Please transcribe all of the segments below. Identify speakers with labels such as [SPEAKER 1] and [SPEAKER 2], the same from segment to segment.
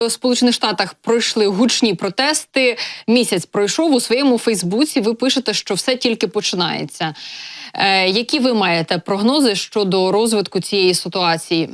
[SPEAKER 1] У Сполучених Штатах пройшли гучні протести. Місяць пройшов у своєму Фейсбуці. Ви пишете, що все тільки починається. Е, які ви маєте прогнози щодо розвитку цієї ситуації?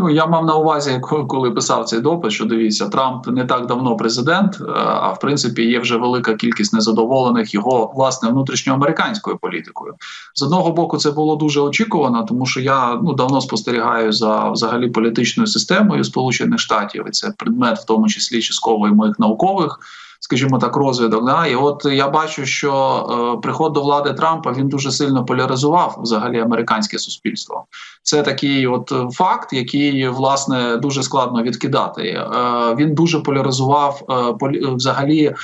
[SPEAKER 2] Ну я мав на увазі, коли писав цей допис, що дивіться, Трамп не так давно президент, е, а в принципі є вже велика кількість незадоволених його власне внутрішньоамериканською політикою. З одного боку, це було дуже очікувано, тому що я ну давно спостерігаю за взагалі політичною системою Сполучених Штатів, і це предмет, в тому числі частково моїх наукових. Скажімо так, розвідок, да і от я бачу, що е, приход до влади Трампа він дуже сильно поляризував взагалі американське суспільство. Це такий от факт, який власне дуже складно відкидати. Е, Він дуже поляризував е, полі- взагалі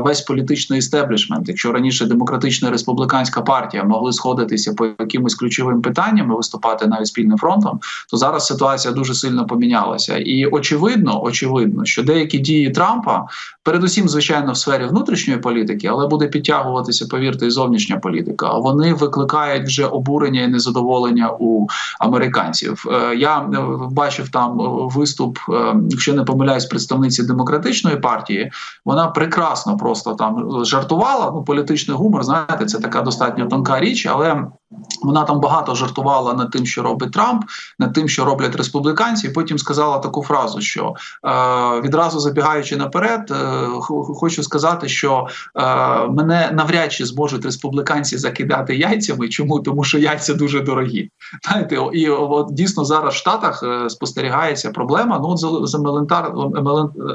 [SPEAKER 2] весь політичний істеблішмент. Якщо раніше демократична і республіканська партія могли сходитися по якимось ключовим питанням і виступати навіть спільним фронтом, то зараз ситуація дуже сильно помінялася. І очевидно, очевидно, що деякі дії Трампа, передусім, звичайно, в сфері внутрішньої політики, але буде підтягуватися, повірте, і зовнішня політика. Вони викликають вже обурення і незадоволення у американців. Е, Я е, бачив там е, виступ, якщо не помиляюсь, представниці демократичної партії. Вона прекрасно просто там жартувала. Ну, політичний гумор, знаєте, це така достатньо тонка річ, але. Вона там багато жартувала над тим, що робить Трамп, над тим, що роблять республіканці. і Потім сказала таку фразу, що е, відразу забігаючи наперед, е, хочу сказати, що е, мене навряд чи зможуть республіканці закидати яйцями. Чому? Тому що яйця дуже дорогі. Знаєте, і от дійсно зараз в Штатах е, спостерігається проблема. Ну от з, елементар,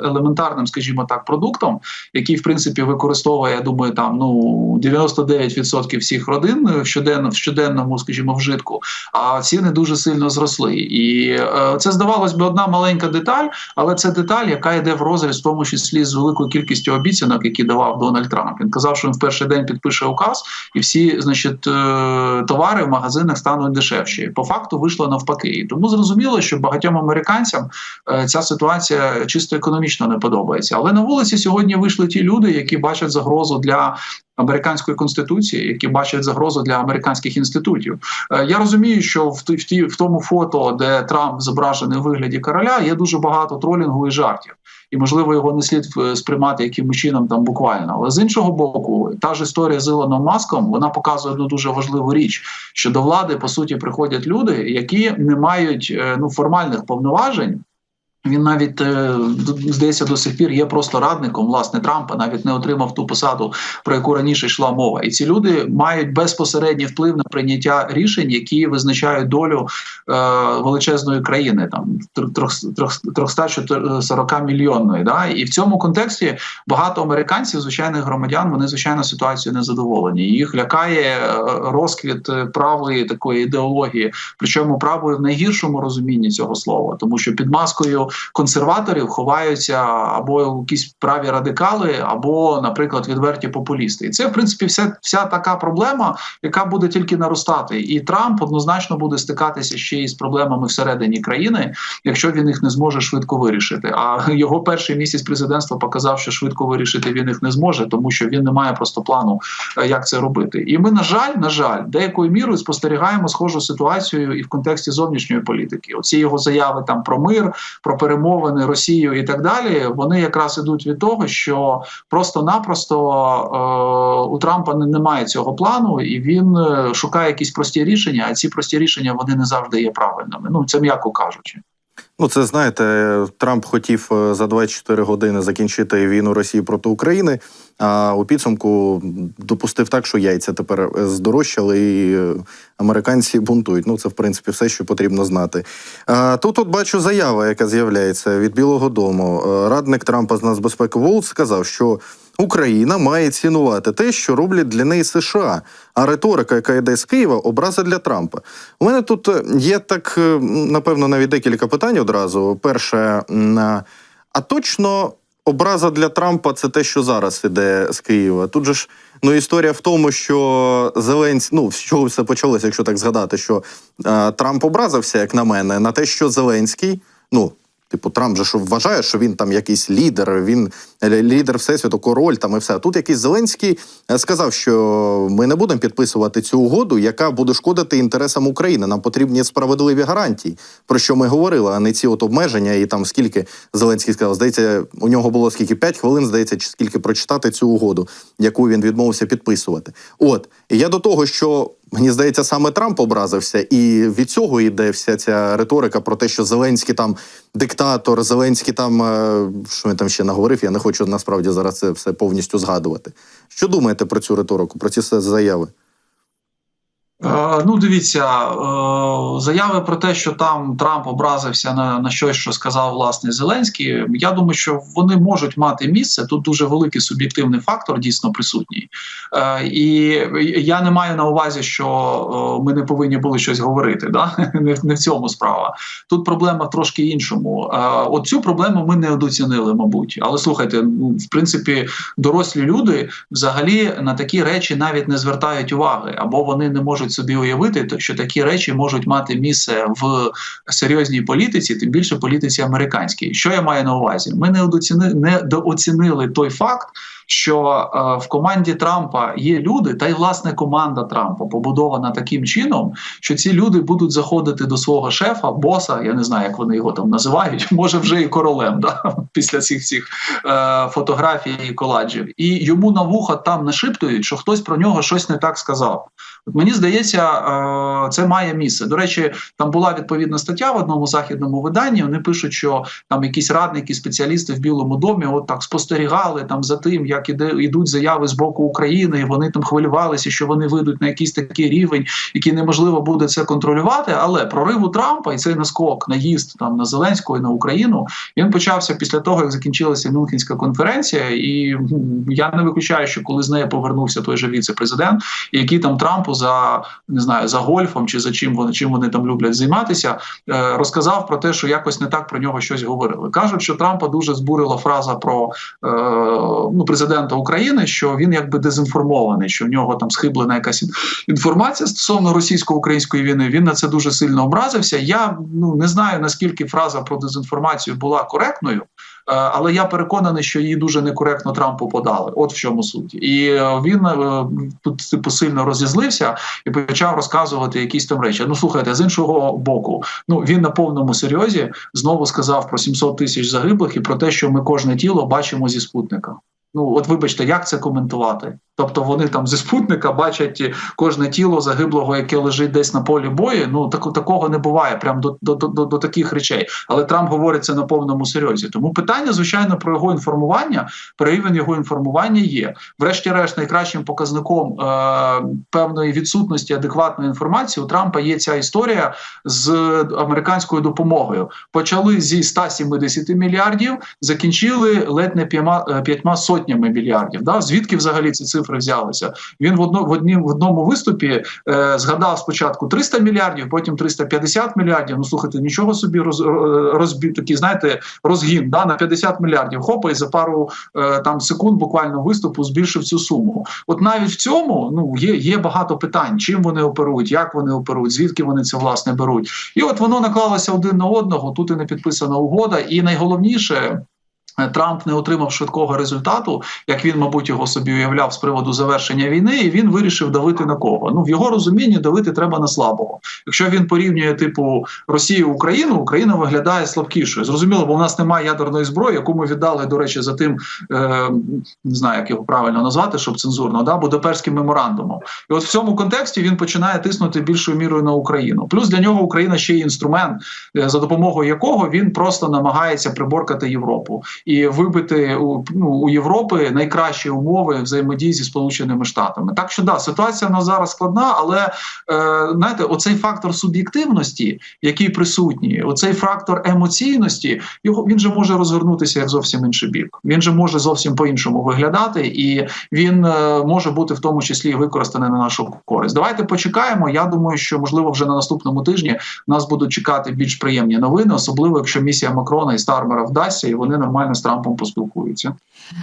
[SPEAKER 2] елементарним, скажімо так, продуктом, який в принципі використовує, я думаю, там ну 99% всіх родин е, щоденно в щоденному, скажімо, вжитку. А ціни дуже сильно зросли. І е, це здавалось би одна маленька деталь, але це деталь, яка йде в розріз, в тому числі з великою кількістю обіцянок, які давав Дональд Трамп. Він казав, що він в перший день підпише указ, і всі, значить, е, товари в магазинах стануть дешевші. По факту вийшло навпаки. І тому зрозуміло, що багатьом американцям е, ця ситуація чисто економічно не подобається. Але на вулиці сьогодні вийшли ті люди, які бачать загрозу для. Американської конституції, які бачать загрозу для американських інститутів, Е, я розумію, що в ті- в тому фото, де Трамп зображений у вигляді короля, є дуже багато тролінгу і жартів, і можливо його не слід е, сприймати якимось чином там буквально. Але з іншого боку, та ж історія з Ілоном Маском вона показує одну дуже важливу річ, що до влади по суті приходять люди, які не мають е, ну формальних повноважень. Він навіть е, здається до сих пір є просто радником власне Трампа, навіть не отримав ту посаду, про яку раніше йшла мова. І ці люди мають безпосередній вплив на прийняття рішень, які визначають долю е, величезної країни, там трьох- трьох- 340 мільйонної. Да? І в цьому контексті багато американців, звичайних громадян, вони звичайно ситуацією не задоволені. Їх лякає е, розквіт правої такої ідеології, причому правої в найгіршому розумінні цього слова, тому що під маскою консерваторів ховаються або якісь праві радикали, або, наприклад, відверті популісти. І це, в принципі, вся, вся така проблема, яка буде тільки наростати. І Трамп однозначно буде стикатися ще із проблемами всередині країни, якщо він їх не зможе швидко вирішити. А його перший місяць президентства показав, що швидко вирішити він їх не зможе, тому що він не має просто плану, е, як це робити. І ми, на жаль, на жаль, деякою мірою спостерігаємо схожу ситуацію і в контексті зовнішньої політики. Оці його заяви там про мир, про перемовини Росію і так далі. Вони якраз ідуть від того, що просто-напросто е, у Трампа не- немає цього плану, і він е, шукає якісь прості рішення. А ці прості рішення вони не завжди є правильними. Ну це м'яко кажучи.
[SPEAKER 3] Ну, це знаєте, Трамп хотів е, за 24 години закінчити війну Росії проти України, а у підсумку допустив так, що яйця тепер е, здорожчали, і е, американці бунтують. Ну, це в принципі все, що потрібно знати. Тут от бачу заява, яка з'являється від Білого Дому. Радник Трампа з нацбезпеки Волт сказав, що Україна має цінувати те, що роблять для неї США. А риторика, яка йде з Києва, образа для Трампа. У мене тут е, є так, е, напевно, навіть декілька питань одразу. Перше, а а точно образа для Трампа це те, що зараз іде з Києва. Тут же ж ну історія в тому, що Зеленський, ну з чого все почалося, якщо так згадати, що е, Трамп образився, як на мене, на те, що Зеленський, ну Типу, Трамп же що вважає, що він там якийсь лідер, він е, лідер всесвіту, король там і все. Тут якийсь Зеленський е, сказав, що ми не будемо підписувати цю угоду, яка буде шкодити інтересам України. Нам потрібні справедливі гарантії, про що ми говорили, а не ці от обмеження. І там скільки Зеленський сказав, здається, у нього було скільки 5 хвилин, здається, чи скільки прочитати цю угоду, яку він відмовився підписувати. От я до того, що Мені здається, саме Трамп образився, і від цього йде вся ця риторика про те, що Зеленський там диктатор, Зеленський там е, що він там ще наговорив. Я не хочу насправді зараз це все повністю згадувати. Що думаєте про цю риторику, про ці заяви?
[SPEAKER 2] Е, Ну, дивіться, е, заяви про те, що там Трамп образився на на щось, що сказав власне Зеленський. Я думаю, що вони можуть мати місце. Тут дуже великий суб'єктивний фактор дійсно присутній. Е, І я не маю на увазі, що ми не повинні були щось говорити. Да? Не, не в цьому справа. Тут проблема трошки іншому. От цю проблему ми не недооцінили, мабуть. Але слухайте, ну, в принципі, дорослі люди взагалі на такі речі навіть не звертають уваги, або вони не можуть собі уявити, що такі речі можуть мати місце в серйозній політиці, тим більше політиці американській. Що я маю на увазі? Ми не недооцінили, той факт. Що е, в команді Трампа є люди, та й власне команда Трампа побудована таким чином, що ці люди будуть заходити до свого шефа, боса, я не знаю, як вони його там називають, може вже і королем, да? після цих цих е, фотографій і коладжів, і йому на вуха там нашіптують, що хтось про нього щось не так сказав. Мені здається, е, це має місце. До речі, там була відповідна стаття в одному західному виданні. Вони пишуть, що там якісь радники, спеціалісти в Білому домі, от так спостерігали там за тим, як іде ідуть заяви з боку України, і вони там хвилювалися, що вони вийдуть на якийсь такий рівень, який неможливо буде це контролювати. Але прориву Трампа і цей наскок, наїзд там на Зеленського і на Україну він почався після того, як закінчилася Мюнхенська конференція, і я не виключаю, що коли з неї повернувся той же віце-президент, який там Трампу за не знаю за гольфом чи за чим вони чим вони там люблять займатися, е, розказав про те, що якось не так про нього щось говорили. кажуть, що Трампа дуже збурила фраза про е, ну президента України, що він якби дезінформований, що в нього там схиблена якась інформація стосовно російсько-української війни. Він на це дуже сильно образився. Я ну не знаю наскільки фраза про дезінформацію була коректною. Е, Але я переконаний, що її дуже некоректно Трампу подали. От в чому суть. І е, він е, тут типу сильно розізлився і почав розказувати якісь там речі. Ну слухайте, з іншого боку, ну він на повному серйозі знову сказав про 700 тисяч загиблих і про те, що ми кожне тіло бачимо зі спутника. Ну от вибачте, як це коментувати? Тобто вони там зі спутника бачать кожне тіло загиблого, яке лежить десь на полі бою. Ну так, такого не буває, прям до, до, до, до таких речей. Але Трамп говорить це на повному серйозі. Тому питання, звичайно, про його інформування, про рівень його інформування є. Врешті-решт, найкращим показником е, певної відсутності адекватної інформації у Трампа є ця історія з американською допомогою. Почали зі 170 мільярдів, закінчили ледь не п'яма е, п'ятьма сотнями мільярдів. Да? Звідки взагалі ці цифри взялися? Він в одно в однім в одному виступі е, згадав спочатку 300 мільярдів, потім 350 мільярдів. Ну слухайте, нічого собі роз, розбі, такий, знаєте, розгін да, на 50 мільярдів. Хопа, і за пару е, там секунд буквально виступу збільшив цю суму. От навіть в цьому ну є, є багато питань, чим вони оперують, як вони оперують, звідки вони це власне беруть. І от воно наклалося один на одного. Тут і не підписана угода, і найголовніше. Трамп не отримав швидкого результату, як він, мабуть, його собі уявляв з приводу завершення війни, і він вирішив давити на кого. Ну в його розумінні давити треба на слабого. Якщо він порівнює типу Росію Україну, Україна виглядає слабкішою. Зрозуміло, бо в нас немає ядерної зброї, яку ми віддали, до речі, за тим е, не знаю, як його правильно назвати, щоб цензурно, да Будапештським меморандумом. І от в цьому контексті він починає тиснути більшою мірою на Україну. Плюс для нього Україна ще є інструмент, е, за допомогою якого він просто намагається приборкати Європу і вибити у ну у Європи найкращі умови взаємодії зі сполученими штатами. Так що да, ситуація в нас зараз складна, але е, знаєте, оцей фактор суб'єктивності, який присутній, оцей фактор емоційності, його він же може розгорнутися як зовсім інший бік. Він же може зовсім по-іншому виглядати, і він е, може бути в тому числі використаний на нашу користь. Давайте почекаємо. Я думаю, що можливо вже на наступному тижні нас будуть чекати більш приємні новини, особливо якщо місія Макрона і Стармера вдасться, і вони нормально з Трампом поспілкуються.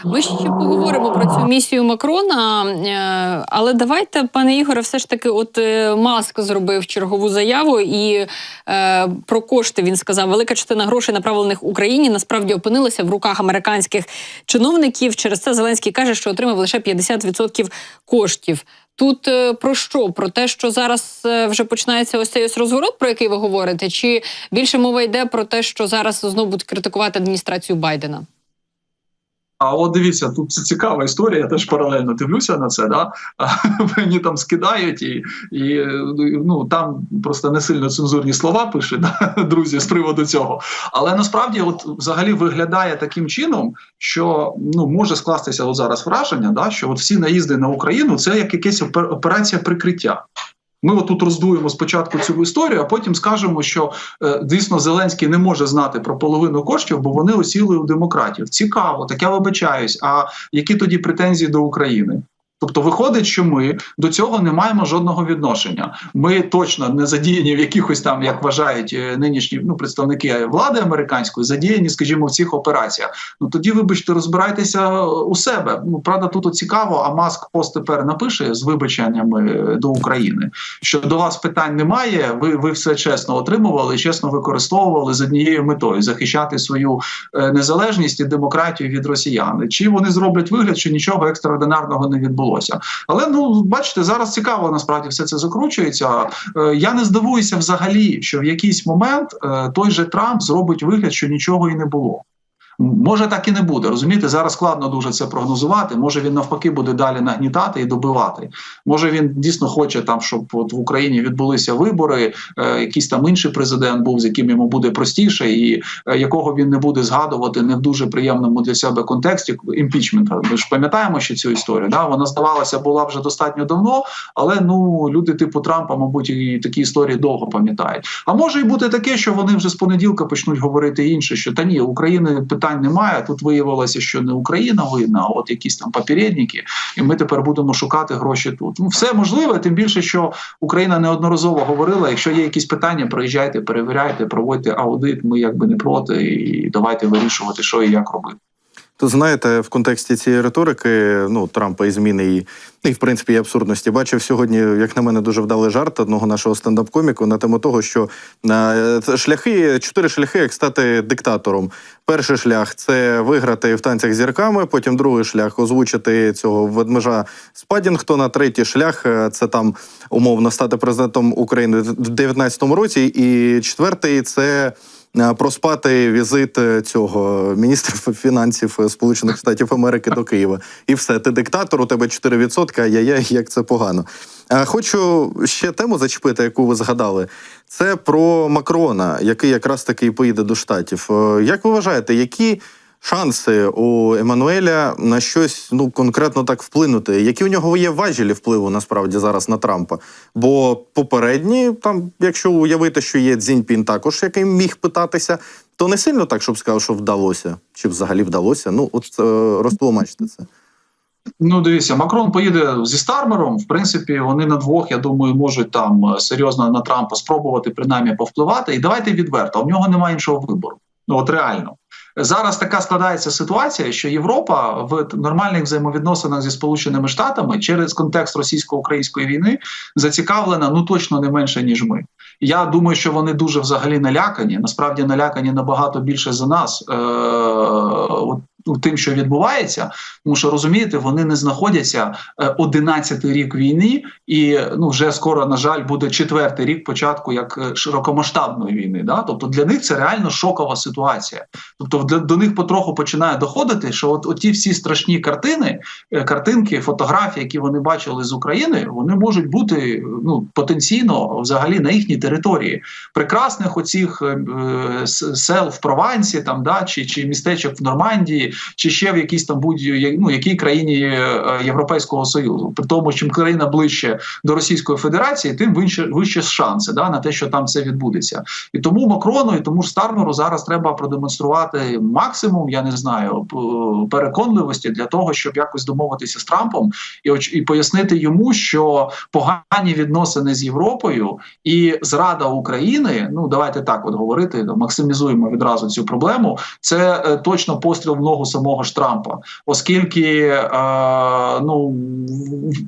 [SPEAKER 1] Ми ще поговоримо про цю місію Макрона. е, Але давайте, пане Ігоре, все ж таки, от е, Маск зробив чергову заяву, і е, про кошти він сказав: велика частина грошей, направлених Україні, насправді опинилася в руках американських чиновників. Через це Зеленський каже, що отримав лише 50% коштів. Тут е, про що? Про те, що зараз е, вже починається ось цей ось розворот, про який ви говорите, чи більше мова йде про те, що зараз знову будуть критикувати адміністрацію Байдена?
[SPEAKER 2] А от дивіться, тут це цікава історія. Я теж паралельно дивлюся на це. Да? Мені там скидають, і, і ну там просто не сильно цензурні слова пише да? друзі з приводу цього. Але насправді, от взагалі виглядає таким чином, що ну може скластися от зараз враження, да, що от всі наїзди на Україну це як якась опер- операція прикриття. Ми отут роздуємо спочатку цю історію, а потім скажемо, що е, дійсно Зеленський не може знати про половину коштів, бо вони осіли у демократів. Цікаво, так я вибачаюсь. А які тоді претензії до України? Тобто виходить, що ми до цього не маємо жодного відношення. Ми точно не задіяні в якихось там, як вважають е, нинішні ну, представники влади американської, задіяні, скажімо, в цих операціях. Ну тоді, вибачте, розбирайтеся у себе. Ну правда, тут цікаво, а маск пост тепер напише з вибаченнями е, до України, що до вас питань немає. Ви, ви все чесно отримували, чесно використовували з однією метою захищати свою е, незалежність і демократію від росіян. Чи вони зроблять вигляд, що нічого екстраординарного не відбулося? Але ну бачите, зараз цікаво насправді все це закручується. Е, Я не здивуюся взагалі, що в якийсь момент е, той же Трамп зробить вигляд, що нічого і не було. Може так і не буде. Розумієте, зараз складно дуже це прогнозувати. Може він навпаки буде далі нагнітати і добивати. Може він дійсно хоче там, щоб от в Україні відбулися вибори, е, якийсь там інший президент був, з яким йому буде простіше, і е, якого він не буде згадувати не в дуже приємному для себе контексті імпічмента. Ми ж пам'ятаємо ще цю історію. Да? Вона здавалося була вже достатньо давно, але ну люди типу Трампа, мабуть, і такі історії довго пам'ятають. А може і бути таке, що вони вже з понеділка почнуть говорити інше, що та ні, України питань немає. Тут виявилося, що не Україна винна, а от якісь там попередники, і ми тепер будемо шукати гроші тут. Ну все можливе, тим більше, що Україна неодноразово говорила: якщо є якісь питання, приїжджайте, перевіряйте, проводьте аудит. Ми якби не проти, і давайте вирішувати, що і як робити.
[SPEAKER 3] То знаєте, в контексті цієї риторики, ну Трампа і зміни і, і в принципі і абсурдності, бачив сьогодні, як на мене, дуже вдалий жарт одного нашого стендап-коміку на тему того, що е, це шляхи, чотири шляхи, як стати диктатором. Перший шлях це виграти в танцях зірками. Потім другий шлях озвучити цього ведмежа з Падінгтона. Третій шлях е, це там умовно стати президентом України в 2019 році. І четвертий це. е, Проспати візит е, цього міністра фінансів е, Сполучених Штатів Америки до Києва, і все, ти диктатор, у тебе 4%, ай-яй-яй, як це погано. Хочу ще тему зачепити, яку ви згадали. Це про Макрона, який якраз таки поїде до штатів. Е, Як ви вважаєте, які шанси у Еммануеля на щось ну конкретно так вплинути? Які у нього є важелі впливу насправді зараз на Трампа? Бо попередні, там, якщо уявити, що є Цзіньпін також, який міг питатися, то не сильно так, щоб сказав, що вдалося, чи взагалі вдалося. Ну, от е, розтлумачте це.
[SPEAKER 2] Ну, дивіться, Макрон поїде зі Стармером. В принципі, вони на двох, я думаю, можуть там е, серйозно на Трампа спробувати принаймні повпливати. І давайте відверто, у нього немає іншого вибору. Ну от реально. Зараз така складається ситуація, що Європа в нормальних взаємовідносинах зі Сполученими Штатами через контекст російсько-української війни зацікавлена ну точно не менше ніж ми. Я думаю, що вони дуже взагалі налякані. Насправді налякані набагато більше за нас. Е- от Тим, що відбувається, тому що розумієте, вони не знаходяться 11-й рік війни, і ну вже скоро, на жаль, буде четвертий рік початку як е, широкомасштабної війни. Да? Тобто для них це реально шокова ситуація. Тобто, для до них потроху починає доходити, що от ті всі страшні картини, е, картинки, фотографії, які вони бачили з України, вони можуть бути ну потенційно взагалі на їхній території прекрасних оцих е, сел в Провансі, там да чи, чи містечок в Нормандії Чи ще в якійсь там будь ну, якій країні е, Європейського союзу. При тому, чим країна ближче до Російської Федерації, тим вище вище шанси да на те, що там це відбудеться, і тому Макрону, і тому ж Стармеру зараз треба продемонструвати максимум, я не знаю, переконливості для того, щоб якось домовитися з Трампом і оч- і пояснити йому, що погані відносини з Європою і зрада України. Ну давайте так от говорити, максимізуємо відразу цю проблему. Це е, точно постріл в ногу самого ж Трампа, оскільки е, ну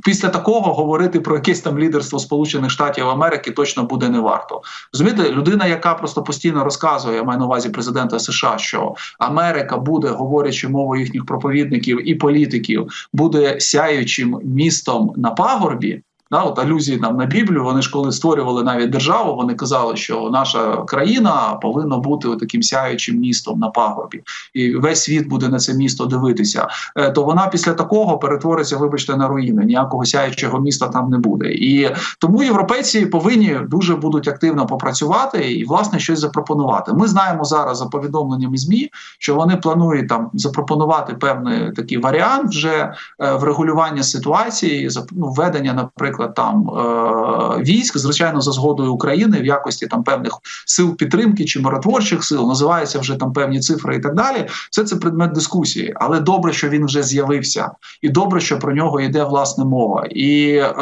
[SPEAKER 2] після такого говорити про якесь там лідерство Сполучених Штатів Америки точно буде не варто. Розумієте, людина, яка просто постійно розказує, я маю на увазі президента США, що Америка буде, говорячи мовою їхніх проповідників і політиків, буде сяючим містом на пагорбі. Да, от алюзії нам на Біблію. Вони ж коли створювали навіть державу, вони казали, що наша країна повинна бути таким сяючим містом на пагорбі, і весь світ буде на це місто дивитися. Е, то вона після такого перетвориться, вибачте, на руїни. Ніякого сяючого міста там не буде. І тому європейці повинні дуже будуть активно попрацювати і власне щось запропонувати. Ми знаємо зараз за повідомленнями змі, що вони планують там запропонувати певний такий варіант вже е, врегулювання ситуації, ну, введення, наприклад, там е, військ, звичайно, за згодою України в якості там певних сил підтримки чи миротворчих сил, називаються вже там певні цифри і так далі. Все це предмет дискусії, але добре, що він вже з'явився, і добре, що про нього йде власне мова. І е,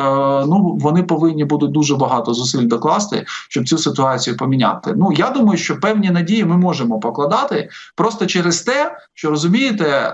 [SPEAKER 2] ну вони повинні будуть дуже багато зусиль докласти, щоб цю ситуацію поміняти. Ну я думаю, що певні надії ми можемо покладати просто через те, що розумієте, е,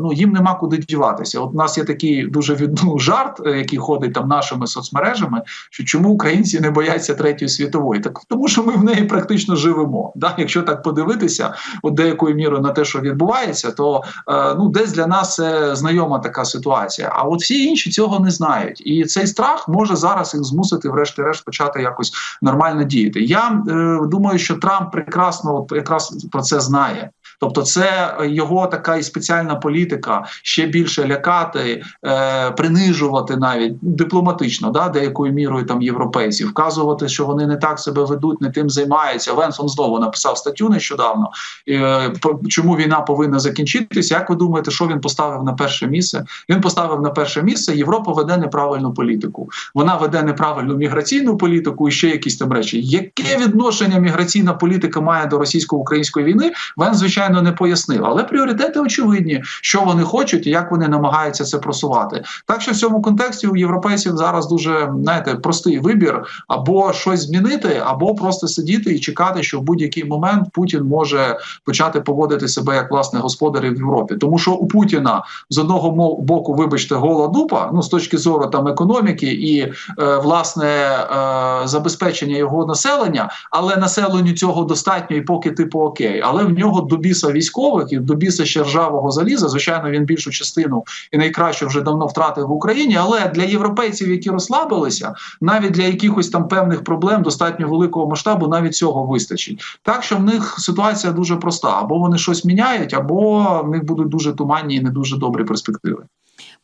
[SPEAKER 2] ну їм нема куди діватися. От у нас є такий дуже від, ну, жарт, е, який ходить там нашими соцмережами, що чому українці не бояться третьої світової, так тому, що ми в неї практично живемо. Да? Якщо так подивитися, от деякою мірою на те, що відбувається, то е, ну десь для нас це знайома така ситуація. А от всі інші цього не знають, і цей страх може зараз їх змусити, врешті-решт, почати якось нормально діяти. Я е, думаю, що Трамп прекрасно от якраз про це знає. Тобто, це його така і спеціальна політика ще більше лякати, е, принижувати навіть дипломатично, да, деякою мірою там європейців, вказувати, що вони не так себе ведуть, не тим займаються. Венсон знову написав статтю нещодавно. Е, чому війна повинна закінчитися? Як ви думаєте, що він поставив на перше місце? Він поставив на перше місце Європа веде неправильну політику. Вона веде неправильну міграційну політику і ще якісь там речі. Яке відношення міграційна політика має до російсько-української війни? Вен, звичайно, не пояснив. Але пріоритети очевидні, що вони хочуть і як вони намагаються це просувати. Так що в цьому контексті у європейців зараз дуже знаєте простий вибір: або щось змінити, або просто сидіти і чекати, що в будь-який момент Путін може почати поводити себе як власне господарі в Європі, тому що у Путіна з одного боку, вибачте, гола дупа, ну з точки зору там економіки і е, власне е, забезпечення його населення, але населенню цього достатньо і поки типу окей. Але в нього до біса військових і до біса ще ржавого заліза. Звичайно, він більшу частину і найкраще вже давно втратив в Україні. Але для європейців, які розслабилися, навіть для якихось там певних проблем достатньо великого масштабу, навіть цього вистачить. Так що в них ситуація дуже проста: або вони щось міняють, або в них будуть дуже туманні і не дуже добрі перспективи.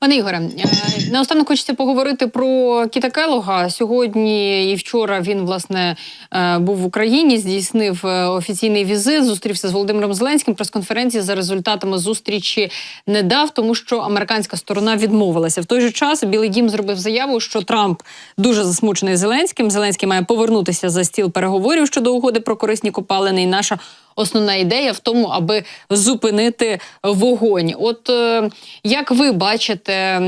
[SPEAKER 1] Пане Ігоре, е, наостанок хочеться поговорити про Кіта Келога. Сьогодні і вчора він власне е, був в Україні, здійснив е, офіційний візит, зустрівся з Володимиром Зеленським. Прес-конференції за результатами зустрічі не дав, тому що американська сторона відмовилася. В той же час Білий Дім зробив заяву, що Трамп дуже засмучений Зеленським. Зеленський має повернутися за стіл переговорів щодо угоди про корисні копалини. І наша основна ідея в тому, аби зупинити вогонь. От е, як ви бачите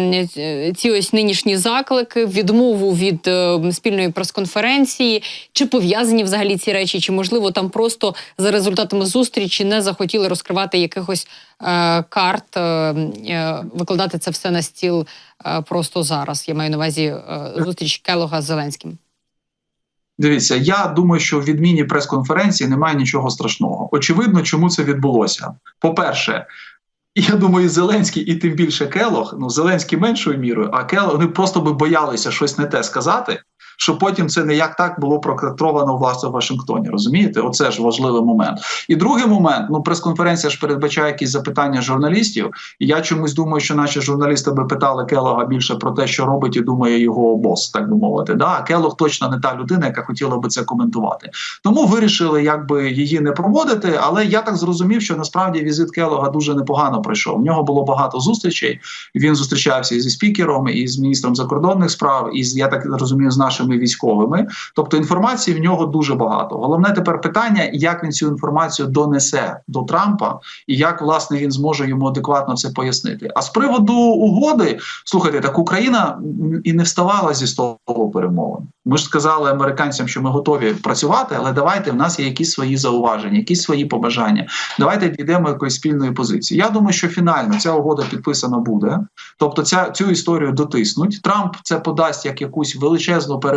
[SPEAKER 1] ці- ось нинішні заклики, відмову від е, спільної прес-конференції? Чи пов'язані взагалі ці речі? Чи можливо там просто за результатами зустрічі не захотіли розкривати якихось е, карт, е, е, викладати це все на стіл е, просто зараз? Я маю на увазі е, зустріч Келога з Зеленським.
[SPEAKER 2] Дивіться, я думаю, що в відміні прес-конференції немає нічого страшного. Очевидно, чому це відбулося. По-перше, я думаю, Зеленський, і тим більше Келох, ну Зеленський меншою мірою, а Келох вони просто би боялися щось не те сказати. Щоб потім це не як так було прокрактовано власне в Вашингтоні. Розумієте? Оце ж важливий момент. І другий момент: ну прес-конференція ж передбачає якісь запитання журналістів. І я чомусь думаю, що наші журналісти би питали Келога більше про те, що робить і думає його бос, так би мовити. Да? Келог точно не та людина, яка хотіла би це коментувати. Тому вирішили якби її не проводити. Але я так зрозумів, що насправді візит Келога дуже непогано пройшов. В нього було багато зустрічей. Він зустрічався і зі спікером, і з міністром закордонних справ, і я так розумію, з нашими військовими. Тобто інформації в нього дуже багато. Головне тепер питання, як він цю інформацію донесе до Трампа, і як власне він зможе йому адекватно це пояснити. А з приводу угоди, слухайте, так Україна і не вставала зі столу перемовин. Ми ж сказали американцям, що ми готові працювати, але давайте в нас є якісь свої зауваження, якісь свої побажання. Давайте дійдемо якоїсь спільної позиції. Я думаю, що фінально ця угода підписана буде. Тобто, ця цю історію дотиснуть. Трамп це подасть як якусь величезну перемогу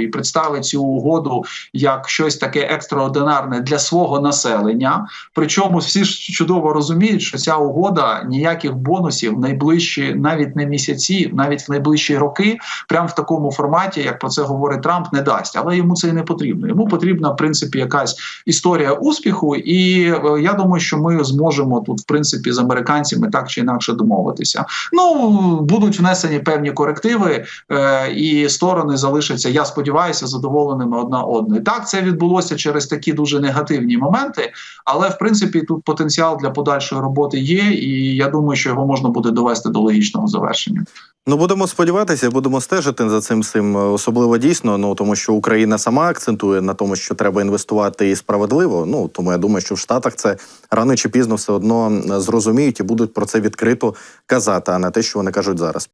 [SPEAKER 2] і представить цю угоду як щось таке екстраординарне для свого населення. Причому всі ж чудово розуміють, що ця угода ніяких бонусів в найближчі, навіть не місяці, навіть в найближчі роки, прямо в такому форматі, як про це говорить Трамп, не дасть. Але йому це і не потрібно. Йому потрібна в принципі якась історія успіху, і е, я думаю, що ми зможемо тут, в принципі, з американцями так чи інакше домовитися. Ну будуть внесені певні корективи, е, і сторони залишаться. Я сподіваюся, задоволеними одна одною. Так, це відбулося через такі дуже негативні моменти, але в принципі тут потенціал для подальшої роботи є, і я думаю, що його можна буде довести до логічного завершення.
[SPEAKER 3] Ну, будемо сподіватися, будемо стежити за цим всім, е, особливо дійсно. Ну тому що Україна сама акцентує на тому, що треба інвестувати і справедливо. Ну тому я думаю, що в Штатах це рано чи пізно все одно зрозуміють і будуть про це відкрито казати, а не те, що вони кажуть зараз.